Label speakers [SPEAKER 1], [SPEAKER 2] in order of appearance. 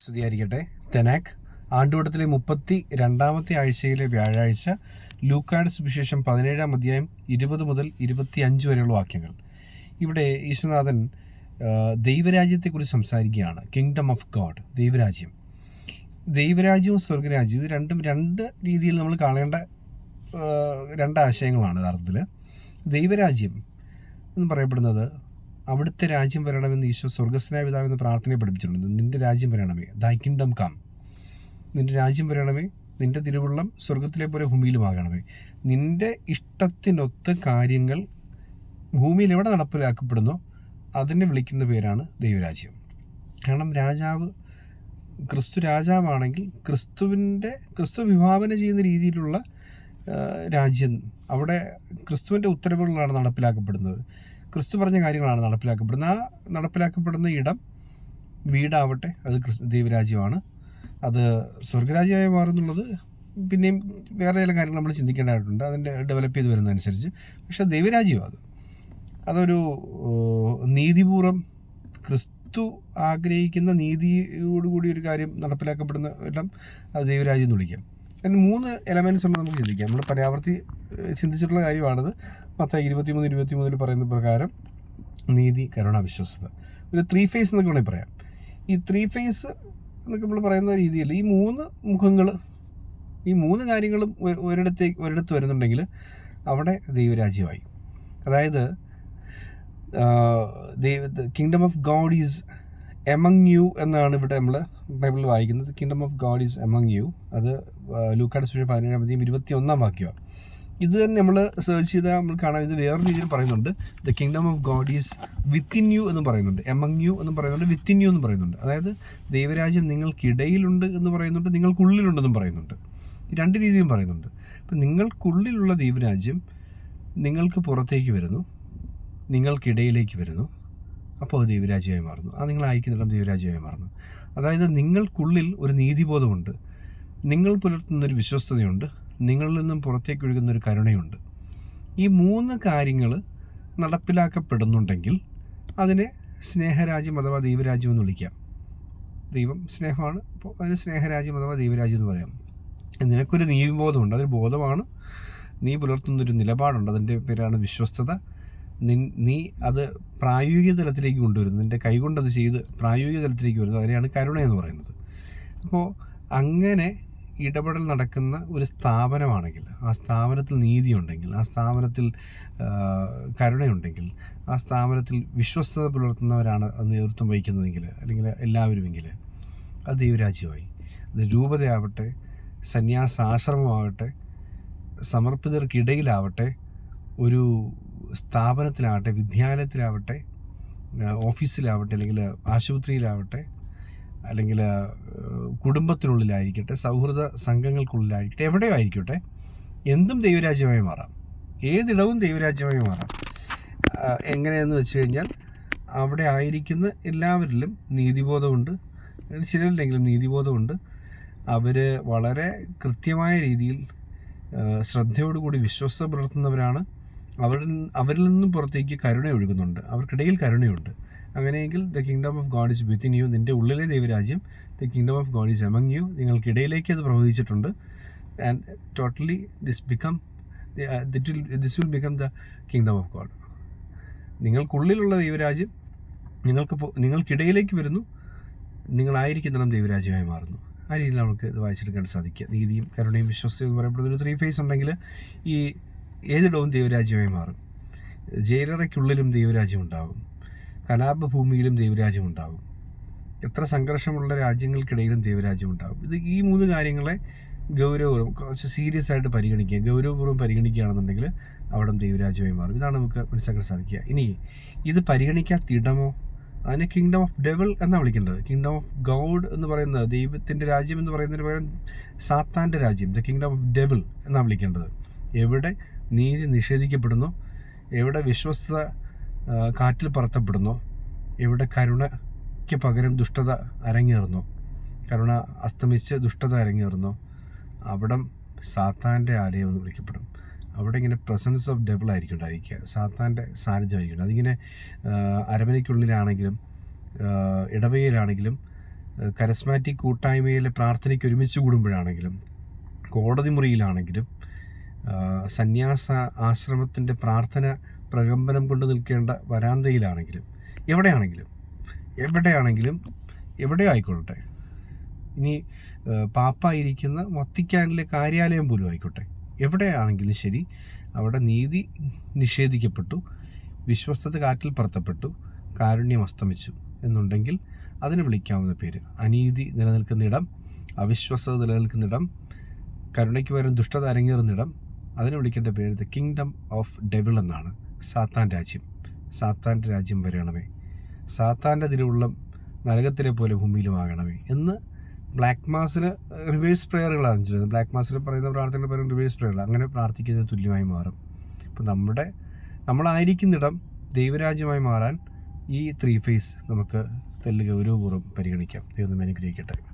[SPEAKER 1] സ്തുതിയായിരിക്കട്ടെ. തെനാക് ആണ്ടുവട്ടത്തിലെ മുപ്പത്തി രണ്ടാമത്തെ ആഴ്ചയിലെ വ്യാഴാഴ്ച ലൂക്കാഡ് സുവിശേഷം പതിനേഴാം അധ്യായം ഇരുപത് മുതൽ ഇരുപത്തി അഞ്ച് വരെയുള്ള വാക്യങ്ങൾ. ഇവിടെ ഈശ്വനാഥൻ ദൈവരാജ്യത്തെക്കുറിച്ച് സംസാരിക്കുകയാണ്. കിങ്ഡം ഓഫ് ഗോഡ് ദൈവരാജ്യം. ദൈവരാജ്യവും സ്വർഗരാജ്യവും രണ്ടും രണ്ട് രീതിയിൽ നമ്മൾ കാണേണ്ട രണ്ട് ആശയങ്ങളാണ് യഥാർത്ഥത്തിൽ ദൈവരാജ്യം എന്ന് പറയപ്പെടുന്നത് അവിടുത്തെ രാജ്യം വരണമെന്ന് ഈശോ സ്വർഗസ്നായ പിതാവെന്ന് പ്രാർത്ഥനയെ പഠിപ്പിച്ചിട്ടുണ്ട്. നിന്റെ രാജ്യം വരണമേ. ദൈ കിങ്ഡം കം നിന്റെ രാജ്യം വരണമേ. നിന്റെ തിരുവുള്ളം സ്വർഗത്തിലെ പോലെ ഭൂമിയിലുമാകണമേ. നിന്റെ ഇഷ്ടത്തിനൊത്ത് കാര്യങ്ങൾ ഭൂമിയിൽ എവിടെ നടപ്പിലാക്കപ്പെടുന്നു അതിനെ വിളിക്കുന്ന പേരാണ് ദൈവരാജ്യം. കാരണം രാജാവ് ക്രിസ്തു രാജാവാണെങ്കിൽ ക്രിസ്തുവിന്റെ ക്രിസ്തു വിഭാവന ചെയ്യുന്ന രീതിയിലുള്ള രാജ്യം അവിടെ ക്രിസ്തുവിന്റെ ഉത്തരവുകളാണ് നടപ്പിലാക്കപ്പെടുന്നത്. ക്രിസ്തു പറഞ്ഞ കാര്യങ്ങളാണ് നടപ്പിലാക്കപ്പെടുന്നത്. ആ നടപ്പിലാക്കപ്പെടുന്ന ഇടം വീടാവട്ടെ അത് ക്രിസ്തു ദൈവരാജ്യമാണ്. അത് സ്വർഗരാജ്യമായി മാറുന്നുള്ളത് പിന്നെയും വേറെ ചില കാര്യങ്ങൾ നമ്മൾ ചിന്തിക്കേണ്ടതായിട്ടുണ്ട്. അതിന്റെ ഡെവലപ്പ് ചെയ്ത് വരുന്നതനുസരിച്ച്. പക്ഷെ ദൈവരാജ്യമാണ് അത്. അതൊരു നീതിപൂർവം ക്രിസ്തു ആഗ്രഹിക്കുന്ന നീതിയോടുകൂടി ഒരു കാര്യം നടപ്പിലാക്കപ്പെടുന്ന ഇടം അത് ദൈവരാജ്യം എന്ന് വിളിക്കാം. അതിന് മൂന്ന് എലമെന്റ്സ് ഉണ്ട് നമുക്ക് ചിന്തിക്കാം. നമ്മൾ പരാവർത്തി ചിന്തിച്ചിട്ടുള്ള കാര്യമാണത്. മൊത്തം ഇരുപത്തിമൂന്ന് ഇരുപത്തി മൂന്നിൽ പറയുന്ന പ്രകാരം നീതി കരുണ വിശ്വസത ഒരു ത്രീ ഫേസ് എന്നൊക്കെ വേണമെങ്കിൽ പറയാം. ഈ ത്രീ ഫേസ് എന്നൊക്കെ നമ്മൾ പറയുന്ന രീതിയിൽ ഈ മൂന്ന് മുഖങ്ങൾ ഈ മൂന്ന് കാര്യങ്ങളും ഒരിടത്തേക്ക് ഒരിടത്ത് വരുന്നുണ്ടെങ്കിൽ അവിടെ ദൈവരാജ്യമായി. അതായത് kingdom of God is among you എന്നാണ് ഇവിടെ നമ്മൾ ബൈബിളിൽ വായിക്കുന്നത്. Kingdom of God is among you അത് ലൂക്കാട് സുഷ പതിനേഴാം തീയതി ഇരുപത്തി ഒന്നാം വാക്യമാണ്. ഇത് തന്നെ നമ്മൾ സെർച്ച് ചെയ്താൽ നമ്മൾ കാണാം. ഇത് വേറെ രീതിയിൽ പറയുന്നുണ്ട്. The kingdom of God is within you എന്ന് പറയുന്നുണ്ട്. എമംഗ് യു എന്ന് പറയുന്നുണ്ട്. വിത്തിൻ യു എന്ന് പറയുന്നുണ്ട്. അതായത് ദൈവരാജ്യം നിങ്ങൾക്കിടയിലുണ്ട് എന്ന് പറയുന്നുണ്ട്. നിങ്ങൾക്കുള്ളിലുണ്ടെന്നും പറയുന്നുണ്ട്. രണ്ട് രീതിയും പറയുന്നുണ്ട്. അപ്പം നിങ്ങൾക്കുള്ളിലുള്ള ദൈവരാജ്യം നിങ്ങൾക്ക് പുറത്തേക്ക് വരുന്നു. നിങ്ങൾക്കിടയിലേക്ക് വരുന്നു. അപ്പോൾ അത് ദൈവരാജ്യമായി മാറുന്നു. ആ നിങ്ങൾ അയക്കുന്നിടം ദൈവരാജ്യമായി മാറുന്നു. അതായത് നിങ്ങൾക്കുള്ളിൽ ഒരു നീതിബോധമുണ്ട്. നിങ്ങൾ പുലർത്തുന്നൊരു വിശ്വസ്തതയുണ്ട്. നിങ്ങളിൽ നിന്നും പുറത്തേക്ക് ഒഴുകുന്ന ഒരു കരുണയുണ്ട്. ഈ മൂന്ന് കാര്യങ്ങൾ നടപ്പിലാക്കപ്പെടുന്നുണ്ടെങ്കിൽ അതിനെ സ്നേഹരാജ്യം അഥവാ ദൈവരാജ്യം എന്ന് വിളിക്കാം. ദൈവം സ്നേഹമാണ് അപ്പോൾ അതിന് സ്നേഹരാജ്യം അഥവാ ദൈവരാജ്യം എന്ന് പറയാം. നിനക്കൊരു നീതിബോധമുണ്ട് അതൊരു ബോധമാണ്. നീ പുലർത്തുന്നൊരു നിലപാടുണ്ട് അതിന്റെ പേരാണ് വിശ്വസ്തത. നി നീ അത് പ്രായോഗിക തലത്തിലേക്ക് കൊണ്ടുവരുന്നു. നിന്റെ കൈകൊണ്ടത് ചെയ്ത് പ്രായോഗിക തലത്തിലേക്ക് വരുന്നത് അതിനെയാണ് കരുണ എന്ന് പറയുന്നത്. അപ്പോൾ അങ്ങനെ ഇടപെടൽ നടക്കുന്ന ഒരു സ്ഥാപനമാണെങ്കിൽ ആ സ്ഥാപനത്തിൽ നീതിയുണ്ടെങ്കിൽ ആ സ്ഥാപനത്തിൽ കരുണയുണ്ടെങ്കിൽ ആ സ്ഥാപനത്തിൽ വിശ്വസ്തത പുലർത്തുന്നവരാണ് നേതൃത്വം വഹിക്കുന്നതെങ്കിൽ അല്ലെങ്കിൽ എല്ലാവരുമെങ്കിൽ അത് ദൈവരാജ്യമായി. അത് രൂപതയാവട്ടെ സന്യാസാശ്രമമാവട്ടെ സമർപ്പിതർക്കിടയിലാവട്ടെ ഒരു സ്ഥാപനത്തിലാവട്ടെ വിദ്യാലയത്തിലാവട്ടെ ഓഫീസിലാവട്ടെ അല്ലെങ്കിൽ ആശുപത്രിയിലാവട്ടെ അല്ലെങ്കിൽ കുടുംബത്തിനുള്ളിലായിരിക്കട്ടെ സൗഹൃദ സംഘങ്ങൾക്കുള്ളിലായിരിക്കട്ടെ എവിടെയോ ആയിരിക്കട്ടെ എന്തും ദൈവരാജ്യമായി മാറാം. ഏതിടവും ദൈവരാജ്യമായി മാറാം. എങ്ങനെയെന്ന് വെച്ച് കഴിഞ്ഞാൽ അവിടെ ആയിരിക്കുന്ന എല്ലാവരിലും നീതിബോധമുണ്ട്. ചിലരിലെങ്കിലും നീതിബോധമുണ്ട്. അവർ വളരെ കൃത്യമായ രീതിയിൽ ശ്രദ്ധയോടുകൂടി വിശ്വസ്ത പുലർത്തുന്നവരാണ്. അവരിൽ അവരിൽ നിന്നും പുറത്തേക്ക് കരുണ ഒഴുകുന്നുണ്ട്. അവർക്കിടയിൽ കരുണയുണ്ട്. അങ്ങനെയെങ്കിൽ the kingdom of God is within you നിന്റെ ഉള്ളിലെ ദൈവരാജ്യം the kingdom of God is among you നിങ്ങൾക്കിടയിലേക്ക് അത് പ്രവഹിച്ചിട്ടുണ്ട്. And totally this become this will become the kingdom of God നിങ്ങൾക്കുള്ളിലുള്ള ദൈവരാജ്യം നിങ്ങൾക്ക് നിങ്ങൾക്കിടയിലേക്ക് വരുന്നു. നിങ്ങളായിരിക്കുന്നിടം ദൈവരാജ്യമായി മാറുന്നു. ആ രീതിയിൽ നമുക്ക് ഇത് വായിച്ചെടുക്കാൻ സാധിക്കുക. നീതിയും കരുണയും വിശ്വസ്തയും എന്ന് പറയപ്പെടുന്ന ഒരു ത്രീ ഫേസ് ഉണ്ടെങ്കിൽ ഈ ഏതിടവും ദൈവരാജ്യമായി മാറും. ജയിലറയ്ക്കുള്ളിലും ദൈവരാജ്യം ഉണ്ടാകും. കലാപഭൂമിയിലും ദൈവരാജ്യം ഉണ്ടാകും എത്ര സംഘർഷമുള്ള രാജ്യങ്ങൾക്കിടയിലും ദൈവരാജ്യം ഉണ്ടാകും ഇത് ഈ മൂന്ന് കാര്യങ്ങളെ ഗൗരവപൂർവം കുറച്ച് സീരിയസ് ആയിട്ട് പരിഗണിക്കുക ഗൗരവപൂർവം പരിഗണിക്കുകയാണെന്നുണ്ടെങ്കിൽ അവിടെ ദൈവരാജ്യമായി മാറും. ഇതാണ് നമുക്ക് മനസ്സിലാക്കാൻ സാധിക്കുക. ഇനി ഇത് പരിഗണിക്കാത്തിടമോ അതിനെ കിങ്ഡം ഓഫ് ഡെവൽ എന്നാണ് വിളിക്കേണ്ടത്. കിങ്ഡം ഓഫ് ഗോഡ് എന്ന് പറയുന്നത് ദൈവത്തിന്റെ രാജ്യം എന്ന് പറയുന്നതിന് പകരം സാത്താന്റെ രാജ്യം ദ കിങ്ഡം ഓഫ് ഡെവൽ എന്നാണ് വിളിക്കേണ്ടത്. എവിടെ നീതി നിഷേധിക്കപ്പെടുന്നു എവിടെ വിശ്വസ്തത ആ, കാറ്റിൽ പറത്തപ്പെടുന്നു. ഇവിടെ കരുണയ്ക്ക് പകരം ദുഷ്ടത അരങ്ങേറുന്നു. കരുണ അസ്തമിച്ച് ദുഷ്ടത അരങ്ങേറുന്നു. അവിടം സാത്താന്റെ ആലയം എന്ന് വിളിക്കപ്പെടും. അവിടെ ഇങ്ങനെ പ്രസൻസ് ഓഫ് ഡെവൽ ആയിരിക്കും ഉണ്ടായിരിക്കുക. സാത്താന്റെ സാന്നിധ്യമായിരിക്കും അതിങ്ങനെ അരമനയ്ക്കുള്ളിലാണെങ്കിലും ഇടവയിലാണെങ്കിലും കരസ്മാറ്റിക് കൂട്ടായ്മയിലെ പ്രാർത്ഥനയ്ക്ക് ഒരുമിച്ച് കൂടുമ്പോഴാണെങ്കിലും കോടതി മുറിയിലാണെങ്കിലും സന്യാസ ആശ്രമത്തിന്റെ പ്രാർത്ഥന പ്രകമ്പനം കൊണ്ട് നിൽക്കേണ്ട വരാന്തയിലാണെങ്കിലും എവിടെയാണെങ്കിലും എവിടെയാണെങ്കിലും എവിടെ ആയിക്കൊള്ളട്ടെ? ഇനി പാപ്പ ഇരിക്കുന്ന വത്തിക്കാനിലെ കാര്യാലയം പോലും ആയിക്കോട്ടെ. എവിടെയാണെങ്കിലും ശരി അവിടെ നീതി നിഷേധിക്കപ്പെട്ടു വിശ്വസ്തത കാറ്റിൽ പറത്തപ്പെട്ടു കാരുണ്യം അസ്തമിച്ചു എന്നുണ്ടെങ്കിൽ അതിന് വിളിക്കാവുന്ന പേര്. അനീതി നിലനിൽക്കുന്നിടം അവിശ്വസത നിലനിൽക്കുന്നിടം കരുണയ്ക്ക് പകരം ദുഷ്ടത അരങ്ങേറുന്നിടം അതിന് വിളിക്കേണ്ട പേര് ദ കിങ്ഡം ഓഫ് ഡെവിൾ എന്നാണ്. സാത്താൻ രാജ്യം. സാത്താന്റെ രാജ്യം വരണമേ. സാത്താന്റെ തിരുവുള്ളം നരകത്തിലെ പോലെ ഭൂമിയിലുമാകണമേ എന്ന് ബ്ലാക്ക് മാസിൽ റിവേഴ്സ് പ്രേയറുകളാണ് ചെയ്യുന്നത്. ബ്ലാക്ക് മാസിൽ പറയുന്ന പ്രാർത്ഥനകൾ പറയുന്ന റിവേഴ്സ് പ്രേയറുകൾ അങ്ങനെ പ്രാർത്ഥിക്കുന്നത് തുല്യമായി മാറും. ഇപ്പം നമ്മുടെ നമ്മളായിരിക്കുന്നിടം ദൈവരാജ്യമായി മാറാൻ ഈ ത്രീ ഫേസ് നമുക്ക് തെല്ല് ഗൗരവപൂർവം പരിഗണിക്കാം. ദൈവം അനുഗ്രഹിക്കട്ടെ.